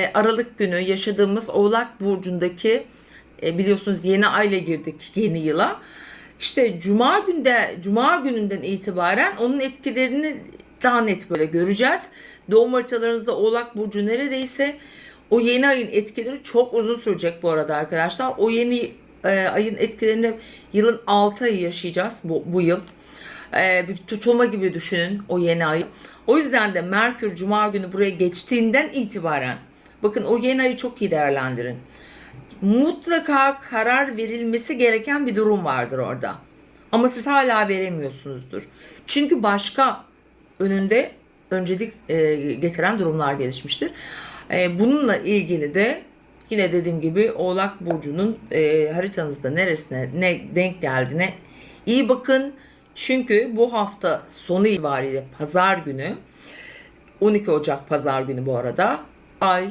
E, Aralık günü yaşadığımız Oğlak Burcu'ndaki e, biliyorsunuz yeni ayla girdik yeni yıla. İşte cuma günde cuma gününden itibaren onun etkilerini daha net böyle göreceğiz. Doğum haritalarınızda Oğlak Burcu neredeyse o yeni ayın etkileri çok uzun sürecek bu arada arkadaşlar. O yeni e, ayın etkilerini yılın 6 ayı yaşayacağız bu, bu yıl. E, bir tutulma gibi düşünün o yeni ayı. O yüzden de Merkür Cuma günü buraya geçtiğinden itibaren bakın o yeni ayı çok iyi değerlendirin. Mutlaka karar verilmesi gereken bir durum vardır orada. Ama siz hala veremiyorsunuzdur. Çünkü başka önünde öncelik e, getiren durumlar gelişmiştir. E, bununla ilgili de yine dediğim gibi Oğlak Burcu'nun e, haritanızda neresine ne denk geldiğine iyi bakın. Çünkü bu hafta sonu itibariyle pazar günü 12 Ocak pazar günü bu arada ay